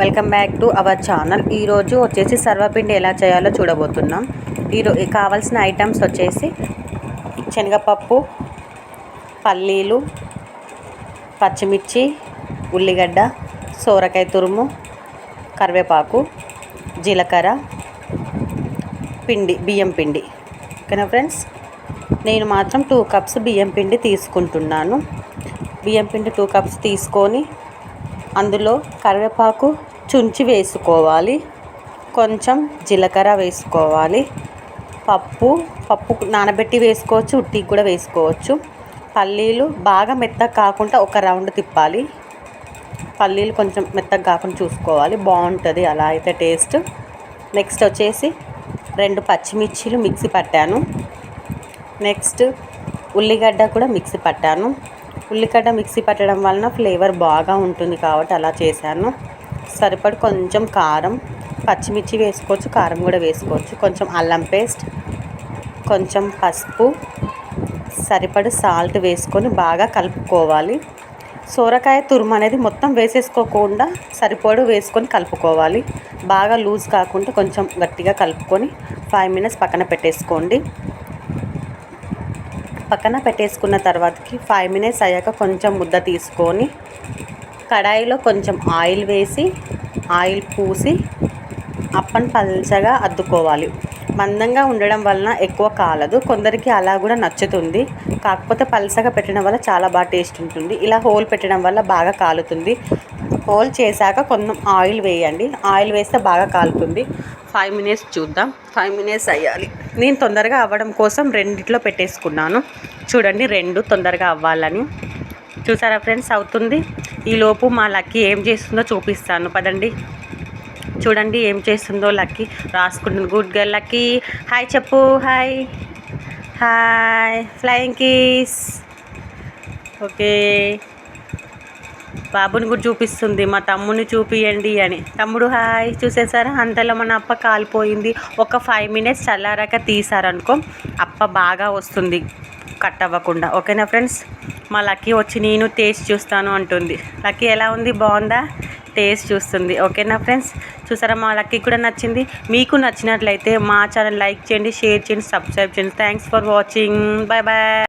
Welcome back to our channel. ఈరోజు వచ్చేసి సర్వపిండి ఎలా చేయాలో చూడబోతున్నాం. ఈరోజు కావాల్సిన ఐటమ్స్ వచ్చేసి శనగపప్పు పల్లీలు పచ్చిమిర్చి ఉల్లిగడ్డ సోరకాయ తురుము కరివేపాకు జీలకర్ర పిండి బియ్యం పిండి. ఓకేనా ఫ్రెండ్స్? నేను మాత్రం టూ కప్స్ బియ్యం పిండి తీసుకుంటున్నాను. బియ్యం పిండి టూ కప్స్ తీసుకొని అందులో కరివేపాకు చుంచి వేసుకోవాలి. కొంచెం జీలకర్ర వేసుకోవాలి. పప్పు పప్పు నానబెట్టి వేసుకోవచ్చు ఉట్టికి కూడా వేసుకోవచ్చు. పల్లీలు బాగా మెత్తగా కాకుండా ఒక రౌండ్ తిప్పాలి. పల్లీలు కొంచెం మెత్తగా కాకుండా చూసుకోవాలి. బాగుంటుంది అలా అయితే టేస్ట్. నెక్స్ట్ వచ్చేసి రెండు పచ్చిమిర్చిలు మిక్సీ పట్టాను. నెక్స్ట్ ఉల్లిగడ్డ కూడా మిక్సీ పట్టాను. ఉల్లిగడ్డ మిక్సీ పట్టడం వలన ఫ్లేవర్ బాగా ఉంటుంది కాబట్టి అలా చేశాను. సరిపడి కొంచెం కారం పచ్చిమిర్చి వేసుకోవచ్చు కారం కూడా వేసుకోవచ్చు. కొంచెం అల్లం పేస్ట్ కొంచెం పసుపు సరిపడి సాల్ట్ వేసుకొని బాగా కలుపుకోవాలి. సోరకాయ తురుము అనేది మొత్తం వేసేసుకోకుండా సరిపడు వేసుకొని కలుపుకోవాలి. బాగా లూజ్ కాకుండా కొంచెం గట్టిగా కలుపుకొని ఫైవ్ మినిట్స్ పక్కన పెట్టేసుకోండి. పక్కన పెట్టేసుకున్న తర్వాతకి ఫైవ్ మినిట్స్ అయ్యాక కొంచెం ముద్ద తీసుకొని కడాయిలో కొంచెం ఆయిల్ వేసి ఆయిల్ పూసి అప్పని పల్చగా అద్దుకోవాలి. మందంగా ఉండడం వలన ఎక్కువ కాలదు. కొందరికి అలా కూడా నచ్చుతుంది. కాకపోతే పల్చగా పెట్టడం వల్ల చాలా బాగా టేస్ట్ ఉంటుంది. ఇలా హోల్ పెట్టడం వల్ల బాగా కాలుతుంది. హోల్ చేశాక కొంచెం ఆయిల్ వేయండి. ఆయిల్ వేస్తే బాగా కాలుతుంది. ఫైవ్ మినిట్స్ చూద్దాం. ఫైవ్ మినిట్స్ అయ్యాలి. నేను తొందరగా అవ్వడం కోసం రెండిట్లో పెట్టేసుకున్నాను. చూడండి రెండు తొందరగా అవ్వాలని. చూసారా ఫ్రెండ్స్ అవుతుంది. ఈలోపు మా లక్కీ ఏం చేస్తుందో చూపిస్తాను. పదండి. చూడండి ఏం చేస్తుందో Lucky. రాసుకుంటుంది. Good girl Lucky. Hi చెప్పు. Hi hi flying kiss okay బాబుని కూడా చూపిస్తుంది మా తమ్ముని చూపియండి అని. తమ్ముడు హాయ్ చూసేసారా? అంతలో మన అప్ప కాలిపోయింది. ఒక ఫైవ్ మినిట్స్ చల్లారాక తీసారనుకో అప్ప బాగా వస్తుంది కట్ అవ్వకుండా ఓకేనా ఫ్రెండ్స్? మా లక్కీ వచ్చి నేను టేస్ట్ చూస్తాను అంటుంది. లక్కీ ఎలా ఉంది? బాగుందా? టేస్ట్ చూస్తుంది. ఓకేనా ఫ్రెండ్స్? చూసారా మా లక్కీ కూడా నచ్చింది. మీకు నచ్చినట్లయితే మా ఛానల్ లైక్ చేయండి షేర్ చేయండి సబ్స్క్రైబ్ చేయండి. Thanks for watching bye bye